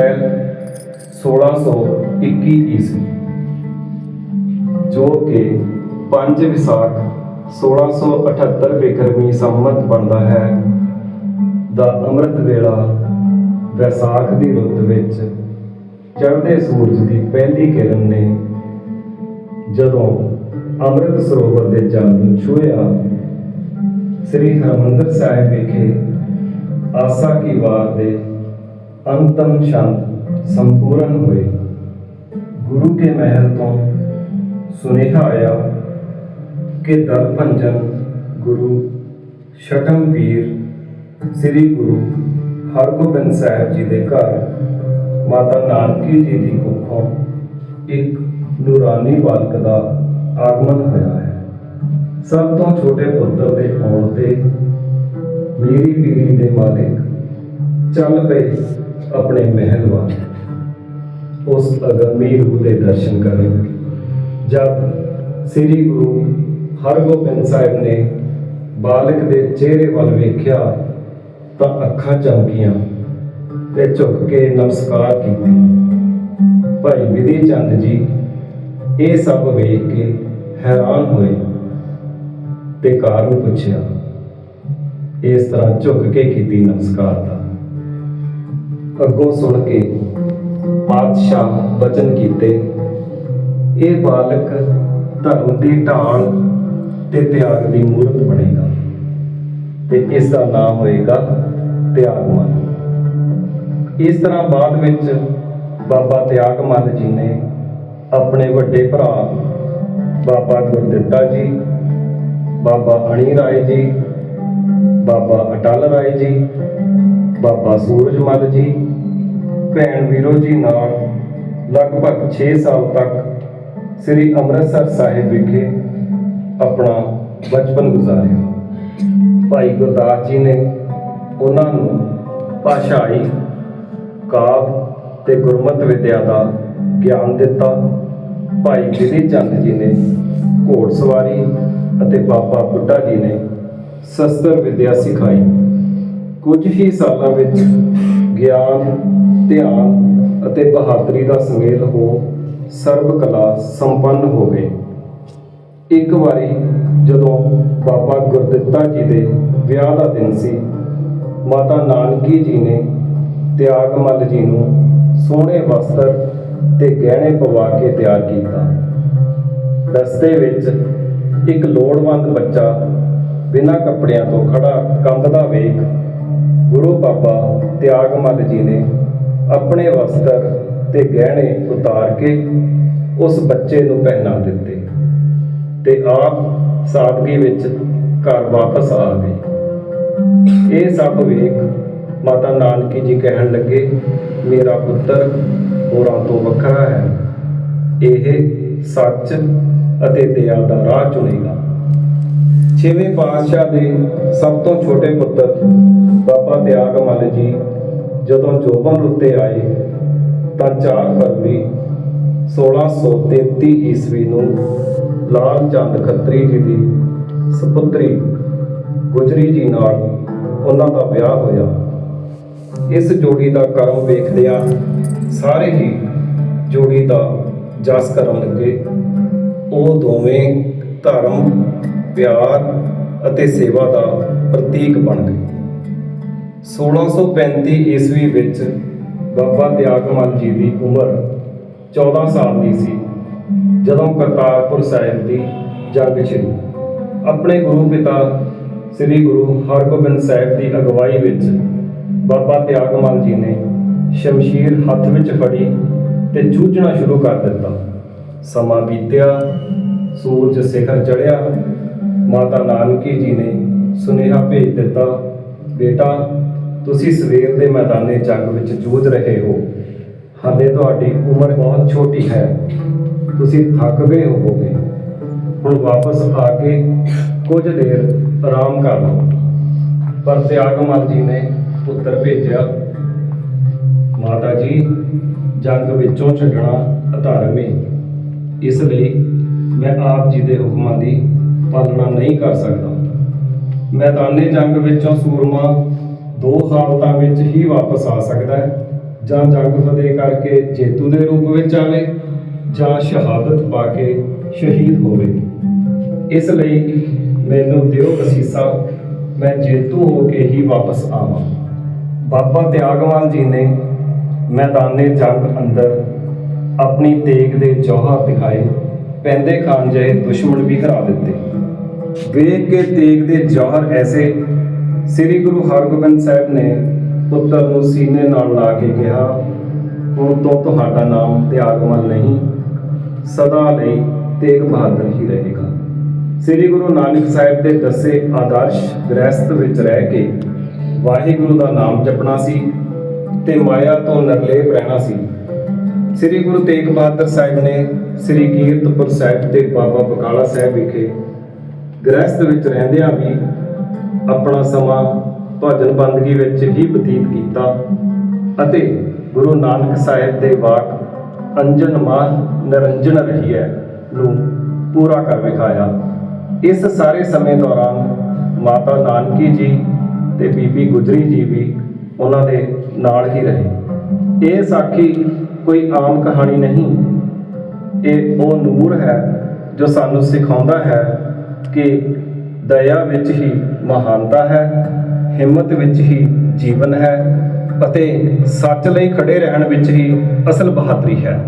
ਅਪ੍ਰੈਲ 1621 ਈਸਵੀ, ਜੋ ਕਿ 5 ਵਿਸਾਖ 1678 ਬਿਕਰਮੀ ਸੰਮਤ ਬਣਦਾ ਹੈ, ਦਾ ਅੰਮ੍ਰਿਤ ਵੇਲਾ ਵਿਸਾਖ ਦੀ ਰੁੱਤ ਵਿੱਚ ਚੜ੍ਹਦੇ ਸੂਰਜ ਦੀ ਪਹਿਲੀ ਕਿਰਨ ਨੇ ਜਦੋਂ ਅੰਮ੍ਰਿਤ ਸਰੋਵਰ ਦੇ ਜਲ ਨੂੰ ਛੂਹਿਆ, ਸ੍ਰੀ ਹਰਿਮੰਦਰ ਸਾਹਿਬ ਵਿਖੇ ਆਸਾ ਕੀ ਵਾਰ ਦੇ ਅੰਤਮ ਸ਼ੰਦ ਸੰਪੂਰਨ ਹੋਏ ਗੁਰੂ ਕੇ ਮਹਿਲ ਤੋਂ ਸੁਨੇਹਾ ਆਇਆ ਕਿ ਦਲ ਭੰਜਨ ਗੁਰੂ ਸ਼ਟਮ ਪੀਰ ਸ੍ਰੀ ਗੁਰੂ ਹਰਗੋਬਿੰਦ ਸਾਹਿਬ ਜੀ ਦੇ ਘਰ ਮਾਤਾ ਨਾਨਕੀ ਜੀ ਦੀ ਕੁੱਖੋਂ ਇੱਕ ਨੂਰਾਨੀ ਬਾਲਕ ਦਾ ਆਗਮਨ ਹੋਇਆ ਹੈ ਸਭ ਤੋਂ ਛੋਟੇ ਪੁੱਤਰ ਦੇ ਆਉਣ ਤੇ ਮੇਰੀ ਪੀਰੀ ਦੇ ਮਾਲਿਕ ਚੱਲ ਪਏ ਆਪਣੇ ਮਹਿਲ ਵੱਲ। ਉਸ ਅਗੰਮੀ ਰੂਹ ਦੇ ਦਰਸ਼ਨ ਕਰਨ। ਜਦ ਸ੍ਰੀ ਗੁਰੂ ਹਰਗੋਬਿੰਦ ਸਾਹਿਬ ਨੇ ਬਾਲਕ ਦੇ ਚਿਹਰੇ ਵੱਲ ਵੇਖਿਆ, ਤਾਂ ਅੱਖਾਂ ਚਮਕੀਆਂ ਤੇ ਝੁੱਕ ਕੇ ਨਮਸਕਾਰ ਕੀਤੀ। ਭਾਈ ਵਿਧੀ ਚੰਦ ਜੀ, ਇਹ ਸਭ ਵੇਖ ਕੇ ਹੈਰਾਨ ਹੋਏ ਤੇ ਕਾਰਨ ਪੁੱਛਿਆ? ਇਸ ਤਰ੍ਹਾਂ ਝੁਕ ਕੇ ਕੀਤੀ ਨਮਸਕਾਰ ਦਾ। ਅੱਗੋਂ ਸੁਣ ਕੇ ਪਾਤਸ਼ਾਹ ਬਚਨ ਕੀਤੇ, ਇਹ ਬਾਲਕ ਧਰਮ ਦੀ ਢਾਲ ਤੇ ਤਿਆਗ ਦੀ ਮੂਰਤ ਬਣੇਗਾ ਤੇ ਇਸ ਦਾ ਨਾਮ ਹੋਏਗਾ ਤਿਆਗਮਨ ਇਸ ਤਰ੍ਹਾਂ ਬਾਅਦ ਵਿੱਚ ਬਾਬਾ ਤਿਆਗਮਨ ਜੀ ਨੇ ਆਪਣੇ ਵੱਡੇ ਭਰਾ ਬਾਬਾ ਗੁਰਦਿੱਤਾ ਜੀ, ਬਾਬਾ ਅਣੀ ਰਾਏ ਜੀ, ਬਾਬਾ ਅਟਲ ਰਾਏ ਜੀ, ਬਾਬਾ ਸੂਰਜਮਲ ਜੀ ਭੈਣ ਵੀਰੋ ਜੀ ਨਾਲ ਲਗਭਗ 6 ਸਾਲ ਤੱਕ ਸ੍ਰੀ ਅੰਮ੍ਰਿਤਸਰ ਸਾਹਿਬ ਵਿਖੇ ਆਪਣਾ ਬਚਪਨ ਗੁਜ਼ਾਰਿਆ। ਭਾਈ ਗੁਰਦਾਸ ਜੀ ਨੇ ਉਹਨਾਂ ਨੂੰ ਭਾਸ਼ਾਈ, ਕਾਵ ਤੇ ਗੁਰਮਤ ਵਿਦਿਆ ਦਾ ਗਿਆਨ ਦਿੱਤਾ। ਭਾਈ ਵਿਧੀ ਚੰਦ ਜੀ ਨੇ ਘੋੜ ਸਵਾਰੀ ਅਤੇ ਬਾਬਾ ਬੁੱਢਾ ਜੀ ਨੇ ਸ਼ਸਤਰ ਵਿਦਿਆ ਸਿਖਾਈ। ਕੁਝ ਹੀ ਸਾਲਾਂ ਵਿੱਚ ਗਿਆਨ, ਧਿਆਨ ਅਤੇ ਬਹਾਦਰੀ ਦਾ ਸੁਮੇਲ ਹੋ ਸਰਬ ਕਲਾ ਸੰਪੰਨ ਹੋਵੇ। ਇੱਕ ਵਾਰੀ ਜਦੋਂ ਬਾਬਾ ਗੁਰਦਿੱਤਾ ਜੀ ਦੇ ਵਿਆਹ ਦਾ ਦਿਨ ਸੀ, ਮਾਤਾ ਨਾਨਕੀ ਜੀ ਨੇ ਤਿਆਗਮੱਲ ਜੀ ਨੂੰ ਸੋਹਣੇ ਵਸਤਰ ਤੇ ਗਹਿਣੇ ਪਵਾ ਕੇ ਤਿਆਰ ਕੀਤਾ। ਰਸਤੇ ਵਿੱਚ ਇੱਕ ਲੋੜਵੰਦ ਬੱਚਾ ਬਿਨਾਂ ਕੱਪੜਿਆਂ ਤੋਂ ਖੜਾ ਕੰਬਦਾ ਵੇਖ ਗੁਰੂ ਬਾਬਾ ਤਿਆਗਮੱਲ ਜੀ ਨੇ ਆਪਣੇ ਵਸਤਰ ਤੇ ਗਹਿਣੇ ਉਤਾਰ ਕੇ ਉਸ ਬੱਚੇ ਨੂੰ ਪਹਿਨਾ ਦਿੱਤੇ ਤੇ ਆਪ ਸਾਦਗੀ ਵਿੱਚ ਘਰ ਵਾਪਸ ਆ ਗਏ। ਇਹ ਸਭ ਵੇਖ ਮਾਤਾ ਨਾਨਕੀ ਜੀ ਕਹਿਣ ਲੱਗੇ, ਮੇਰਾ ਪੁੱਤਰ ਹੋਰਾਂ ਤੋਂ ਵੱਖਰਾ ਹੈ। ਇਹ ਸੱਚ ਅਤੇ ਦਇਆ ਦਾ ਰਾਹ ਚੁਣੇਗਾ। ਛੇਵੇਂ ਪਾਤਸ਼ਾਹ ਦੇ ਸਭ ਤੋਂ ਛੋਟੇ ਪੁੱਤਰ ਬਾਬਾ ਤਿਆਗ ਮੱਲ ਜੀ, ਜਦੋਂ ਜੋਬਨ ਉੱਤੇ ਆਏ, ਤਾਂ 4 ਫਰਵਰੀ 1633 ਈਸਵੀ ਨੂੰ ਲਾਲ ਚੰਦ ਖੱਤਰੀ ਜੀ ਦੀ ਸੁਪੁੱਤਰੀ ਗੁਜਰੀ ਜੀ ਨਾਲ ਉਹਨਾਂ ਦਾ ਵਿਆਹ ਹੋਇਆ। ਇਸ ਜੋੜੀ ਦਾ ਕਰਮ ਵੇਖਦਿਆਂ ਸਾਰੇ ਹੀ ਜੋੜੀ ਦਾ ਜਸ ਕਰਨ ਲੱਗੇ। ਉਹ ਦੋਵੇਂ ਧਰਮ, ਪਿਆਰ ਅਤੇ ਸੇਵਾ ਦਾ ਪ੍ਰਤੀਕ ਬਣ ਗਏ। 1635 ਈਸਵੀ ਵਿੱਚ ਬਾਬਾ ਤਿਆਗਮਲ ਜੀ ਦੀ ਉਮਰ 14 ਸਾਲ ਦੀ ਸੀ, ਜਦੋਂ ਕਰਤਾਰਪੁਰ ਸਾਹਿਬ ਦੀ ਜੰਗ ਛਿੜੀ ਆਪਣੇ ਗੁਰੂ ਪਿਤਾ ਸ੍ਰੀ ਗੁਰੂ ਹਰਗੋਬਿੰਦ ਸਾਹਿਬ ਦੀ ਅਗਵਾਈ ਵਿੱਚ ਬਾਬਾ ਤਿਆਗਮਲ ਜੀ ਨੇ ਸ਼ਮਸ਼ੀਰ ਹੱਥ ਵਿੱਚ ਫੜੀ ਤੇ ਜੂਝਣਾ ਸ਼ੁਰੂ ਕਰ ਦਿੱਤਾ। ਸਮਾਂ ਬੀਤਿਆ, ਸੂਰਜ ਸਿਖਰ ਚੜ੍ਹਿਆ। ਮਾਤਾ ਨਾਨਕੀ ਜੀ ਨੇ ਸੁਨੇਹਾ ਭੇਜ ਦਿੱਤਾ ਬੇਟਾ, ਤੁਸੀਂ ਸਵੇਰ ਦੇ ਮੈਦਾਨੇ ਜੰਗ ਵਿੱਚ ਜੂਝ ਰਹੇ ਹੋ। ਹਾਲੇ ਤੁਹਾਡੀ ਉਮਰ ਬਹੁਤ ਛੋਟੀ ਹੈ। ਤੁਸੀਂ ਥੱਕ ਗਏ ਹੋਵੋਗੇ। ਹੁਣ ਵਾਪਸ ਆ ਕੇ ਕੁਝ ਦੇਰ ਆਰਾਮ ਕਰ ਲਓ। ਪਰ ਤਿਆਗਮਲ ਜੀ ਨੇ ਪੁੱਤਰ ਭੇਜਿਆ, ਮਾਤਾ ਜੀ, ਜੰਗ ਵਿੱਚੋਂ ਛੱਡਣਾ ਅਧਰਮ ਹੈ ਇਸ ਲਈ ਮੈਂ ਆਪ ਜੀ ਦੇ ਹੁਕਮਾਂ ਦੀ ਪਾਲਣਾ ਨਹੀਂ ਕਰ ਸਕਦਾ। ਮੈਦਾਨੇ ਜੰਗ ਵਿੱਚੋਂ ਸੂਰਮਾ ਦੋ ਹਾਲਤਾਂ ਵਿੱਚ ਹੀ ਵਾਪਸ ਆ ਸਕਦਾ ਹੈ, ਜਾਂ ਜੰਗ ਫਤਿਹ ਕਰਕੇ ਜੇਤੂ ਦੇ ਰੂਪ ਵਿੱਚ ਆਵੇ, ਜਾਂ ਸ਼ਹਾਦਤ ਪਾ ਕੇ ਸ਼ਹੀਦ ਹੋਵੇ। ਇਸ ਲਈ ਮੈਨੂੰ ਦਿਓ ਅਸੀਸਾਂ ਮੈਂ ਜੇਤੂ ਹੋ ਕੇ ਹੀ ਵਾਪਸ ਆਵਾਂ। ਬਾਬਾ ਤਿਆਗਵਾਲ ਜੀ ਨੇ ਮੈਦਾਨੇ ਜੰਗ ਅੰਦਰ ਆਪਣੀ ਤੇਗ ਦੇ ਜੌਹਰ ਦਿਖਾਏ ਪੈਂਦੇ ਖਾਨ ਜਿਹੇ ਦੁਸ਼ਮਣ ਵੀ ਹਰਾ ਦਿੱਤੇ। ਵੇਖ ਕੇ ਤੇਗ ਦੇ ਜੌਹਰ ਐਸੇ ਸ੍ਰੀ ਗੁਰੂ ਹਰਗੋਬਿੰਦ ਸਾਹਿਬ ਨੇ ਪੁੱਤਰ ਨੂੰ ਸੀਨੇ ਨਾਲ ਲਾ ਕੇ ਕਿਹਾ, ਹੁਣ ਤੋਂ ਤੁਹਾਡਾ ਨਾਮ ਤਿਆਗਵਾਲ ਨਹੀਂ, ਸਦਾ ਲਈ ਤੇਗ ਬਹਾਦਰ ਹੀ ਰਹੇਗਾ। ਸ੍ਰੀ ਗੁਰੂ ਨਾਨਕ ਸਾਹਿਬ ਦੇ ਦੱਸੇ ਆਦਰਸ਼ ਗ੍ਰਸਥ ਵਿੱਚ ਰਹਿ ਕੇ ਵਾਹਿਗੁਰੂ ਦਾ ਨਾਮ ਜਪਣਾ ਸੀ ਤੇ ਮਾਇਆ ਤੋਂ ਨਿਰਲੇਪ ਰਹਿਣਾ ਸੀ। ਸ੍ਰੀ ਗੁਰੂ ਤੇਗ ਬਹਾਦਰ ਸਾਹਿਬ ਨੇ ਸ੍ਰੀ ਕੀਰਤਪੁਰ ਸਾਹਿਬ ਤੇ ਬਾਬਾ ਬਕਾਲਾ ਸਾਹਿਬ ਵਿਖੇ ਗ੍ਰਹਿਸਥ ਵਿੱਚ ਰਹਿੰਦਿਆਂ ਵੀ ਆਪਣਾ ਸਮਾਂ ਭਜਨ ਬੰਦਗੀ ਵਿੱਚ ਹੀ ਬਤੀਤ ਕੀਤਾ ਅਤੇ ਗੁਰੂ ਨਾਨਕ ਸਾਹਿਬ ਦੇ ਵਾਕ ਅੰਜਨ ਮਾਹ ਨਿਰੰਜਨ ਰਹੀ ਹੈ ਨੂੰ ਪੂਰਾ ਕਰ ਵਿਖਾਇਆ। ਇਸ ਸਾਰੇ ਸਮੇਂ ਦੌਰਾਨ ਮਾਤਾ ਨਾਨਕੀ ਜੀ ਤੇ ਬੀਬੀ ਗੁਜਰੀ ਜੀ ਵੀ ਉਹਨਾਂ ਦੇ ਨਾਲ ਹੀ ਰਹੇ। ਇਹ ਸਾਖੀ ਕੋਈ ਆਮ ਕਹਾਣੀ ਨਹੀਂ। ਇਹ ਉਹ ਨੂਰ ਹੈ ਜੋ ਸਾਨੂੰ ਸਿਖਾਉਂਦਾ ਹੈ ਕਿ ਦਇਆ ਵਿੱਚ ਹੀ ਮਹਾਨਤਾ ਹੈ, ਹਿੰਮਤ ਵਿੱਚ ਹੀ ਜੀਵਨ ਹੈ ਅਤੇ ਸੱਚ ਲਈ ਖੜੇ ਰਹਿਣ ਵਿੱਚ ਹੀ ਅਸਲ ਬਹਾਦਰੀ ਹੈ।